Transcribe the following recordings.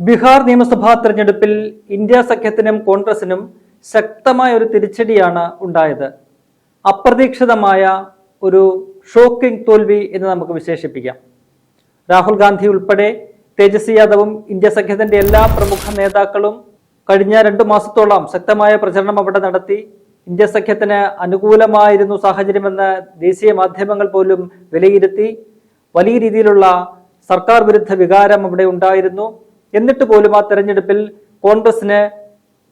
ബീഹാർ നിയമസഭാ തെരഞ്ഞെടുപ്പിൽ ഇന്ത്യ സഖ്യത്തിനും കോൺഗ്രസിനും ശക്തമായ ഒരു തിരിച്ചടിയാണ് ഉണ്ടായത്. അപ്രതീക്ഷിതമായ ഒരു ഷോക്കിംഗ് തോൽവി എന്ന് നമുക്ക് വിശേഷിപ്പിക്കാം. രാഹുൽ ഗാന്ധി ഉൾപ്പെടെ തേജസ്വി യാദവും ഇന്ത്യ സഖ്യത്തിന്റെ എല്ലാ പ്രമുഖ നേതാക്കളും കഴിഞ്ഞ രണ്ടു മാസത്തോളം ശക്തമായ പ്രചരണം അവിടെ നടത്തി. ഇന്ത്യ സഖ്യത്തിന് അനുകൂലമായിരുന്നു സാഹചര്യമെന്ന് ദേശീയ മാധ്യമങ്ങൾ പോലും വിലയിരുത്തി. വലിയ രീതിയിലുള്ള സർക്കാർ വിരുദ്ധ വികാരം അവിടെ ഉണ്ടായിരുന്നു. എന്നിട്ട് പോലും ആ തെരഞ്ഞെടുപ്പിൽ കോൺഗ്രസിന്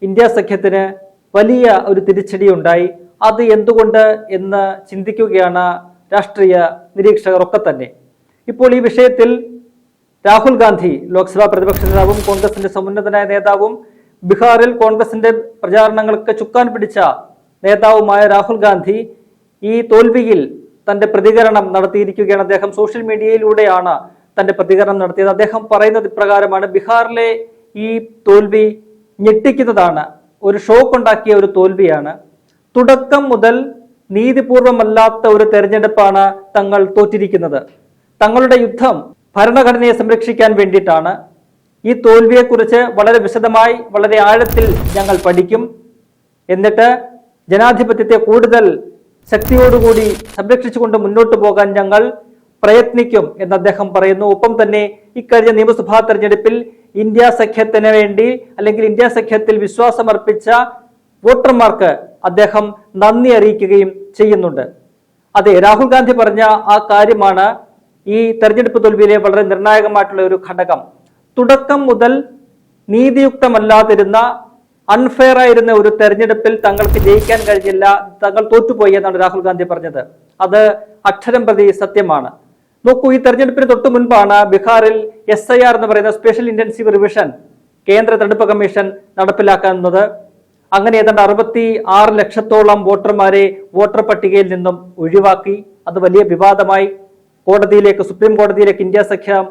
ഇന്ത്യ സഖ്യത്തിന് വലിയ ഒരു തിരിച്ചടി ഉണ്ടായി. അത് എന്തുകൊണ്ട് എന്ന് ചിന്തിക്കുകയാണ് രാഷ്ട്രീയ നിരീക്ഷകർ ഒക്കെ തന്നെ. ഇപ്പോൾ ഈ വിഷയത്തിൽ രാഹുൽ ഗാന്ധി ലോക്സഭാ പ്രതിപക്ഷ നേതാവും കോൺഗ്രസിന്റെ സമുന്നതനായ നേതാവും ബീഹാറിൽ കോൺഗ്രസിന്റെ പ്രചാരണങ്ങൾക്ക് ചുക്കാൻ പിടിച്ച നേതാവുമായ രാഹുൽ ഗാന്ധി ഈ തോൽവിയിൽ തന്റെ പ്രതികരണം നടത്തിയിരിക്കുകയാണ്. അദ്ദേഹം സോഷ്യൽ മീഡിയയിലൂടെയാണ് തന്റെ പ്രതികരണം നടത്തിയത്. അദ്ദേഹം പറയുന്നത് ഇപ്രകാരമാണ്. ബീഹാറിലെ ഈ തോൽവി ഞെട്ടിക്കുന്നതാണ്. ഒരു ഷോക്ക് ഉണ്ടാക്കിയ ഒരു തോൽവിയാണ്. തുടക്കം മുതൽ നീതിപൂർവമല്ലാത്ത ഒരു തെരഞ്ഞെടുപ്പാണ് തങ്ങൾ തോറ്റിരിക്കുന്നത്. തങ്ങളുടെ യുദ്ധം ഭരണഘടനയെ സംരക്ഷിക്കാൻ വേണ്ടിയിട്ടാണ്. ഈ തോൽവിയെക്കുറിച്ച് വളരെ വിശദമായി വളരെ ആഴത്തിൽ ഞങ്ങൾ പഠിക്കും. എന്നിട്ട് ജനാധിപത്യത്തെ കൂടുതൽ ശക്തിയോടുകൂടി സംരക്ഷിച്ചുകൊണ്ട് മുന്നോട്ട് പോകാൻ ഞങ്ങൾ പ്രയത്നിക്കും എന്ന് അദ്ദേഹം പറയുന്നു. ഒപ്പം തന്നെ ഇക്കഴിഞ്ഞ നിയമസഭാ തെരഞ്ഞെടുപ്പിൽ ഇന്ത്യ സഖ്യത്തിന് വേണ്ടി അല്ലെങ്കിൽ ഇന്ത്യ സഖ്യത്തിൽ വിശ്വാസമർപ്പിച്ച വോട്ടർമാർക്ക് അദ്ദേഹം നന്ദി അറിയിക്കുകയും ചെയ്യുന്നുണ്ട്. അതെ രാഹുൽ ഗാന്ധി പറഞ്ഞ ആ കാര്യമാണ് ഈ തെരഞ്ഞെടുപ്പ് തോൽവിയിലെ വളരെ നിർണായകമായിട്ടുള്ള ഒരു ഘടകം. തുടക്കം മുതൽ നീതിയുക്തമല്ലാതിരുന്ന അൺഫെയർ ആയിരുന്ന ഒരു തെരഞ്ഞെടുപ്പിൽ തങ്ങൾക്ക് ജയിക്കാൻ കഴിഞ്ഞില്ല തങ്ങൾ തോറ്റുപോയി എന്നാണ് രാഹുൽ ഗാന്ധി പറഞ്ഞത്. അത് അക്ഷരം പ്രതി സത്യമാണ്. നോക്കൂ ഈ തെരഞ്ഞെടുപ്പിന് തൊട്ടു മുൻപാണ് ബീഹാറിൽ എസ് ഐ ആർ എന്ന് പറയുന്ന സ്പെഷ്യൽ ഇന്റൻസീവ് റിവിഷൻ കേന്ദ്ര തെരഞ്ഞെടുപ്പ് കമ്മീഷൻ നടപ്പിലാക്കുന്നത്. അങ്ങനെ ഏതാണ്ട് അറുപത്തി ആറ് ലക്ഷത്തോളം വോട്ടർമാരെ വോട്ടർ പട്ടികയിൽ നിന്നും ഒഴിവാക്കി. അത് വലിയ വിവാദമായി. കോടതിയിലേക്ക് സുപ്രീം കോടതിയിലേക്ക് ഇന്ത്യ സഖ്യം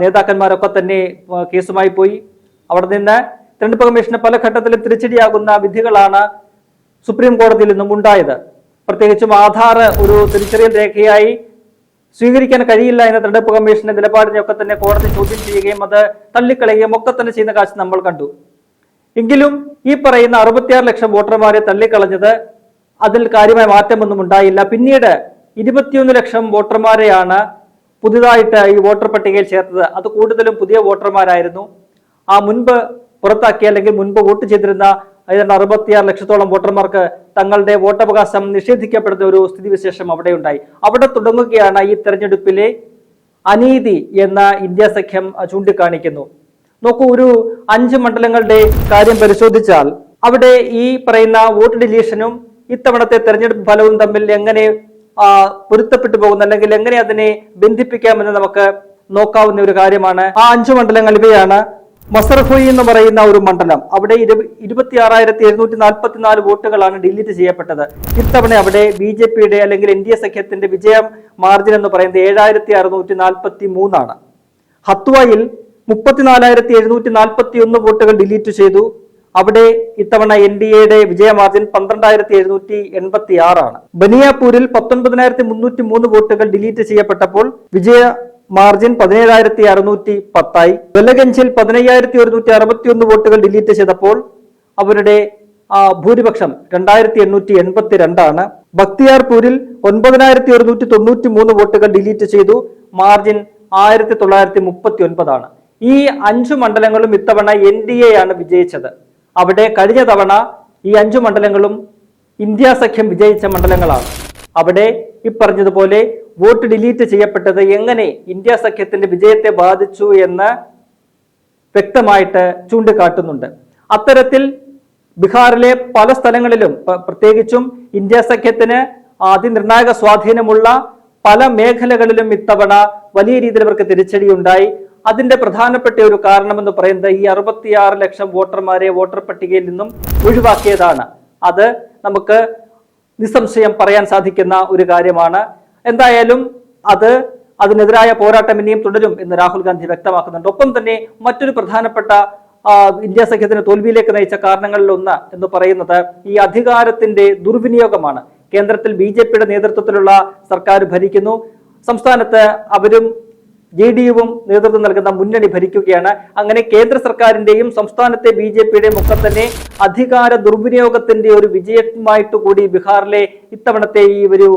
നേതാക്കന്മാരൊക്കെ തന്നെ കേസുമായി പോയി. അവിടെ നിന്ന് തെരഞ്ഞെടുപ്പ് കമ്മീഷന് പല ഘട്ടത്തിലും തിരിച്ചടിയാകുന്ന വിധികളാണ് സുപ്രീം കോടതിയിൽ നിന്നും ഉണ്ടായത്. പ്രത്യേകിച്ചും ആധാർ ഒരു തിരിച്ചറിയൽ രേഖയായി സ്വീകരിക്കാൻ കഴിയില്ല എന്ന തെരഞ്ഞെടുപ്പ് കമ്മീഷന്റെ നിലപാടിനെയൊക്കെ തന്നെ കോടതി ചോദ്യം ചെയ്യുകയും അത് തള്ളിക്കളയുകയും ഒക്കെ തന്നെ ചെയ്യുന്ന കാഴ്ച നമ്മൾ കണ്ടു. എങ്കിലും ഈ പറയുന്ന അറുപത്തിയാറ് ലക്ഷം വോട്ടർമാരെ തള്ളിക്കളഞ്ഞത് അതിൽ കാര്യമായ മാറ്റമൊന്നും ഉണ്ടായില്ല. പിന്നീട് ഇരുപത്തിയൊന്ന് ലക്ഷം വോട്ടർമാരെയാണ് പുതുതായിട്ട് ഈ വോട്ടർ പട്ടികയിൽ ചേർത്തത്. അത് കൂടുതലും പുതിയ വോട്ടർമാരായിരുന്നു. ആ മുൻപ് പുറത്താക്കിയ അല്ലെങ്കിൽ മുൻപ് വോട്ട് ചെയ്തിരുന്ന ഏതാണ്ട് അറുപത്തിയാറ് ലക്ഷത്തോളം വോട്ടർമാർക്ക് തങ്ങളുടെ വോട്ടവകാശം നിഷേധിക്കപ്പെടുന്ന ഒരു സ്ഥിതിവിശേഷം അവിടെ ഉണ്ടായി അവിടെ തുടങ്ങുകയാണ് ഈ തെരഞ്ഞെടുപ്പിലെ അനീതി എന്ന ഇന്ത്യ സഖ്യം ചൂണ്ടിക്കാണിക്കുന്നു. നോക്കൂ ഒരു അഞ്ച് മണ്ഡലങ്ങളുടെ കാര്യം പരിശോധിച്ചാൽ അവിടെ ഈ പറയുന്ന വോട്ട് ഡിലീഷനും ഇത്തവണത്തെ തെരഞ്ഞെടുപ്പ് ഫലവും തമ്മിൽ എങ്ങനെ പൊരുത്തപ്പെട്ടു പോകുന്നു അല്ലെങ്കിൽ എങ്ങനെ അതിനെ ബന്ധിപ്പിക്കാമെന്ന് നമുക്ക് നോക്കാവുന്ന ഒരു കാര്യമാണ്. ആ അഞ്ചു മണ്ഡലങ്ങൾ ഇവയാണ് മസർഹുയി എന്ന് പറയുന്ന ഒരു മണ്ഡലം. അവിടെ ഇരുപത്തി ആറായിരത്തി എഴുന്നൂറ്റി നാൽപ്പത്തി നാല് വോട്ടുകളാണ് ഡിലീറ്റ് ചെയ്യപ്പെട്ടത്. ഇത്തവണ അവിടെ ബി ജെ പിയുടെ അല്ലെങ്കിൽ എൻ ഡി എ സഖ്യത്തിന്റെ വിജയം മാർജിൻ എന്ന് പറയുന്നത് ഏഴായിരത്തി അറുന്നൂറ്റി നാൽപ്പത്തി മൂന്നാണ് ഹത്വയിൽ മുപ്പത്തിനാലായിരത്തി എഴുന്നൂറ്റി നാൽപ്പത്തി ഒന്ന് വോട്ടുകൾ ഡിലീറ്റ് ചെയ്തു. അവിടെ ഇത്തവണ എൻ ഡി എയുടെ വിജയ മാർജിൻ പന്ത്രണ്ടായിരത്തി എഴുന്നൂറ്റി എൺപത്തി ആറാണ് ബനിയാപൂരിൽ പത്തൊൻപതിനായിരത്തി മുന്നൂറ്റി മൂന്ന് വോട്ടുകൾ ഡിലീറ്റ് ചെയ്യപ്പെട്ടപ്പോൾ വിജയ മാർജിൻ പതിനേഴായിരത്തി അറുന്നൂറ്റി പത്തായി ബലഗഞ്ചിൽ പതിനയ്യായിരത്തി ഒരുന്നൂറ്റി അറുപത്തി ഒന്ന് വോട്ടുകൾ ഡിലീറ്റ് ചെയ്തപ്പോൾ അവരുടെ ഭൂരിപക്ഷം രണ്ടായിരത്തി എണ്ണൂറ്റി എൺപത്തി രണ്ടാണ് ബക്തിയാർപൂരിൽ ഒൻപതിനായിരത്തി ഒരുന്നൂറ്റി തൊണ്ണൂറ്റി മൂന്ന് വോട്ടുകൾ ഡിലീറ്റ് ചെയ്തു. മാർജിൻ ആയിരത്തി തൊള്ളായിരത്തി മുപ്പത്തി ഒൻപതാണ് ഈ അഞ്ചു മണ്ഡലങ്ങളും ഇത്തവണ എൻ ഡി എ ആണ് വിജയിച്ചത്. അവിടെ കഴിഞ്ഞ തവണ ഈ അഞ്ചു മണ്ഡലങ്ങളും ഇന്ത്യ സഖ്യം വിജയിച്ച മണ്ഡലങ്ങളാണ്. അവിടെ ഈ പറഞ്ഞതുപോലെ വോട്ട് ഡിലീറ്റ് ചെയ്യപ്പെട്ടത് എങ്ങനെ ഇന്ത്യ സഖ്യത്തിന്റെ വിജയത്തെ ബാധിച്ചു എന്ന് വ്യക്തമായിട്ട് ചൂണ്ടിക്കാട്ടുന്നുണ്ട്. അത്തരത്തിൽ ബീഹാറിലെ പല സ്ഥലങ്ങളിലും പ്രത്യേകിച്ചും ഇന്ത്യ സഖ്യത്തിന് അതിനിർണായക സ്വാധീനമുള്ള പല മേഖലകളിലും ഇത്തവണ വലിയ രീതിയിൽ ഇവർക്ക് തിരിച്ചടിയുണ്ടായി. അതിന്റെ പ്രധാനപ്പെട്ട ഒരു കാരണമെന്ന് പറയുന്നത് ഈ അറുപത്തിയാറ് ലക്ഷം വോട്ടർമാരെ വോട്ടർ പട്ടികയിൽ നിന്നും ഒഴിവാക്കിയതാണ്. അത് നമുക്ക് നിസ്സംശയം പറയാൻ സാധിക്കുന്ന ഒരു കാര്യമാണ്. എന്തായാലും അത് അതിനെതിരായ പോരാട്ടം ഇനിയും തുടരും എന്ന് രാഹുൽ ഗാന്ധി വ്യക്തമാക്കുന്നുണ്ട്. ഒപ്പം തന്നെ മറ്റൊരു പ്രധാനപ്പെട്ട ഇന്ത്യ സഖ്യത്തിന് തോൽവിയിലേക്ക് നയിച്ച കാരണങ്ങളിൽ ഒന്ന് എന്ന് പറയുന്നത് ഈ അധികാരത്തിന്റെ ദുർവിനിയോഗമാണ്. കേന്ദ്രത്തിൽ ബി ജെ പിയുടെ നേതൃത്വത്തിലുള്ള സർക്കാർ ഭരിക്കുന്നു. സംസ്ഥാനത്ത് അവരും ജെ ഡി യുവും നേതൃത്വം നൽകുന്ന മുന്നണി ഭരിക്കുകയാണ്. അങ്ങനെ കേന്ദ്ര സർക്കാരിന്റെയും സംസ്ഥാനത്തെ ബി ജെ പിയുടെയും ഒക്കെ തന്നെ അധികാര ദുർവിനിയോഗത്തിന്റെ ഒരു വിജയമായിട്ട് കൂടി ബീഹാറിലെ ഇത്തവണത്തെ ഈ ഒരു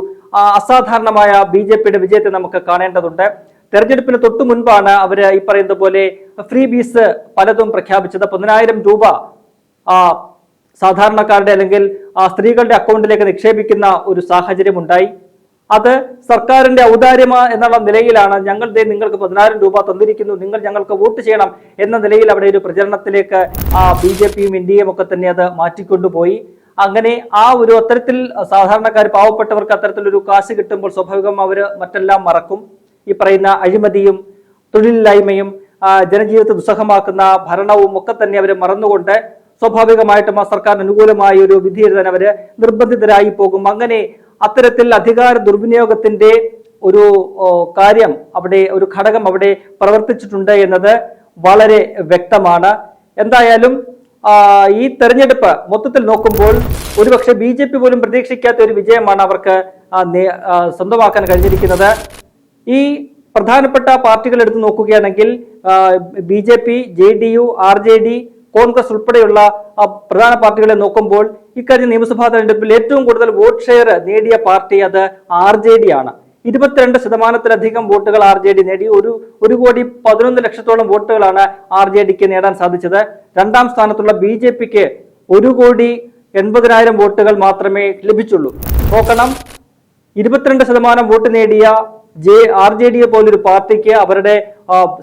അസാധാരണമായ ബി ജെ പിയുടെ വിജയത്തെ നമുക്ക് കാണേണ്ടതുണ്ട്. തെരഞ്ഞെടുപ്പിന് തൊട്ടു മുൻപാണ് അവർ ഈ പറയുന്ന പോലെ ഫ്രീ ബീസ് പലതും പ്രഖ്യാപിച്ചത്. പതിനായിരം രൂപ സാധാരണക്കാരുടെ അല്ലെങ്കിൽ സ്ത്രീകളുടെ അക്കൗണ്ടിലേക്ക് നിക്ഷേപിക്കുന്ന ഒരു സാഹചര്യം ഉണ്ടായി അത് സർക്കാരിന്റെ ഔദാര്യമ എന്നുള്ള നിലയിലാണ് ഞങ്ങൾ നിങ്ങൾക്ക് പതിനായിരം രൂപ തന്നിരിക്കുന്നു നിങ്ങൾ ഞങ്ങൾക്ക് വോട്ട് ചെയ്യണം എന്ന നിലയിൽ അവിടെ ഒരു പ്രചരണത്തിലേക്ക് ബി ജെ പിയും ഒക്കെ തന്നെ അത് മാറ്റിക്കൊണ്ടുപോയി. അങ്ങനെ ആ ഒരു അത്തരത്തിൽ സാധാരണക്കാർ പാവപ്പെട്ടവർക്ക് അത്തരത്തിലൊരു കാശ് കിട്ടുമ്പോൾ സ്വാഭാവികം അവർ മറ്റെല്ലാം മറക്കും. ഈ പറയുന്ന അഴിമതിയും തൊഴിലില്ലായ്മയും ജനജീവിതത്തെ ദുസ്സഹമാക്കുന്ന ഭരണവും ഒക്കെ തന്നെ അവർ മറന്നുകൊണ്ട് സ്വാഭാവികമായിട്ടും ആ സർക്കാരിന് അനുകൂലമായ ഒരു വിധി എഴുതാൻ അവർ നിർബന്ധിതരായി പോകും. അങ്ങനെ അത്തരത്തിൽ അധികാര ദുർവിനിയോഗത്തിന്റെ ഒരു കാര്യം അവിടെ ഒരു ഘടകം അവിടെ പ്രവർത്തിച്ചിട്ടുണ്ട് എന്നത് വളരെ വ്യക്തമാണ്. എന്തായാലും ഈ തെരഞ്ഞെടുപ്പ് മൊത്തത്തിൽ നോക്കുമ്പോൾ ഒരുപക്ഷെ ബി ജെ പി പോലും പ്രതീക്ഷിക്കാത്ത ഒരു വിജയമാണ് അവർക്ക് സ്വന്തമാക്കാൻ കഴിഞ്ഞിരിക്കുന്നത്. ഈ പ്രധാനപ്പെട്ട പാർട്ടികൾ എടുത്തു നോക്കുകയാണെങ്കിൽ B J P J D U R J D Congress ഉൾപ്പെടെയുള്ള പ്രധാന പാർട്ടികളെ നോക്കുമ്പോൾ ഇക്കഴിഞ്ഞ നിയമസഭാ തെരഞ്ഞെടുപ്പിൽ ഏറ്റവും കൂടുതൽ വോട്ട് ഷെയർ നേടിയ പാർട്ടി അത് ആർ ജെ ഡി ആണ്. ഇരുപത്തിരണ്ട് ശതമാനത്തിലധികം വോട്ടുകൾ ആർ ജെ ഡി നേടി. ഒരു ഒരു കോടി പതിനൊന്ന് ലക്ഷത്തോളം വോട്ടുകളാണ് ആർ ജെ ഡിക്ക് നേടാൻ സാധിച്ചത്. രണ്ടാം സ്ഥാനത്തുള്ള ബി ജെ പിക്ക് ഒരു കോടി എൺപതിനായിരം വോട്ടുകൾ മാത്രമേ ലഭിച്ചുള്ളൂ. നോക്കണം. ഇരുപത്തിരണ്ട് ശതമാനം വോട്ട് നേടിയ ജെ ആർ ജെ ഡി പോലൊരു പാർട്ടിക്ക് അവരുടെ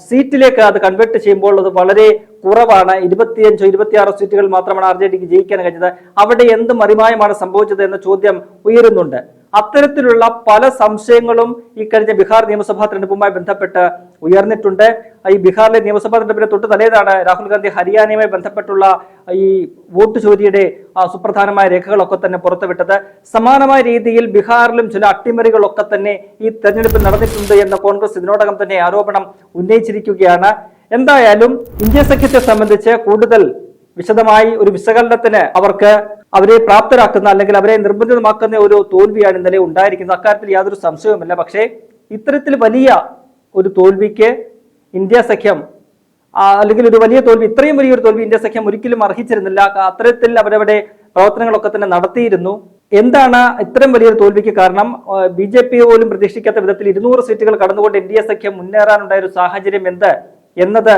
സീറ്റിലേക്ക് അത് കൺവേർട്ട് ചെയ്യുമ്പോൾ അത് വളരെ കുറവാണ്. ഇരുപത്തിയഞ്ചോ ഇരുപത്തിയാറോ സീറ്റുകൾ മാത്രമാണ് ആർ ജെ ഡിക്ക് ജയിക്കാൻ കഴിഞ്ഞത്. അവിടെ എന്ത് മറിമായമാണ് സംഭവിച്ചത് എന്ന ചോദ്യം ഉയരുന്നുണ്ട്. അത്തരത്തിലുള്ള പല സംശയങ്ങളും ഈ കഴിഞ്ഞ ബീഹാർ നിയമസഭാ തെരഞ്ഞെടുപ്പുമായി ബന്ധപ്പെട്ട് ഉയർന്നിട്ടുണ്ട്. ഈ ബീഹാറിലെ നിയമസഭാ തെരഞ്ഞെടുപ്പിന് തൊട്ട് തലേതാണ് രാഹുൽ ഗാന്ധി ഹരിയാനയുമായി ബന്ധപ്പെട്ടുള്ള ഈ വോട്ട് ചോദ്യയുടെ സുപ്രധാനമായ രേഖകളൊക്കെ തന്നെ പുറത്തുവിട്ടത്. സമാനമായ രീതിയിൽ ബീഹാറിലും ചില അട്ടിമറികളൊക്കെ തന്നെ ഈ തെരഞ്ഞെടുപ്പിൽ നടന്നിട്ടുണ്ട് എന്ന കോൺഗ്രസ് ഇതിനോടകം തന്നെ ആരോപണം ഉന്നയിച്ചിരിക്കുകയാണ്. എന്തായാലും ഇന്ത്യ സഖ്യത്തെ സംബന്ധിച്ച് കൂടുതൽ വിശദമായി ഒരു വിശകലനത്തിന് അവർക്ക് അവരെ പ്രാപ്തരാക്കുന്ന അല്ലെങ്കിൽ അവരെ നിർബന്ധിതമാക്കുന്ന ഒരു തോൽവിയാണ് ഇന്നലെ ഉണ്ടായിരിക്കുന്നത്. അക്കാര്യത്തിൽ യാതൊരു സംശയവുമില്ല. പക്ഷേ ഇത്തരത്തിൽ വലിയ ഒരു തോൽവിക്ക് ഇന്ത്യ സഖ്യം അല്ലെങ്കിൽ ഒരു വലിയ തോൽവി ഇത്രയും വലിയൊരു തോൽവി ഇന്ത്യ സഖ്യം ഒരിക്കലും അർഹിച്ചിരുന്നില്ല. അത്തരത്തിൽ അവരവിടെ പ്രവർത്തനങ്ങളൊക്കെ തന്നെ നടത്തിയിരുന്നു. എന്താണ് ഇത്രയും വലിയൊരു തോൽവിക്ക് കാരണം? ബി ജെ പി പോലും പ്രതീക്ഷിക്കാത്ത വിധത്തിൽ ഇരുന്നൂറ് സീറ്റുകൾ കടന്നുകൊണ്ട് എൻ ഡി എ സഖ്യം മുന്നേറാനുണ്ടായ ഒരു സാഹചര്യം എന്ത്? എന്നത്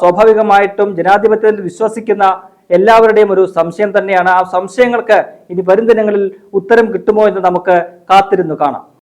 സ്വാഭാവികമായിട്ടും ജനാധിപത്യത്തിൽ വിശ്വസിക്കുന്ന എല്ലാവരുടെയും ഒരു സംശയം തന്നെയാണ്. ആ സംശയങ്ങൾക്ക് ഇനി വരും ദിനങ്ങളിൽ ഉത്തരം കിട്ടുമോ എന്ന് നമുക്ക് കാത്തിരുന്നു കാണാം.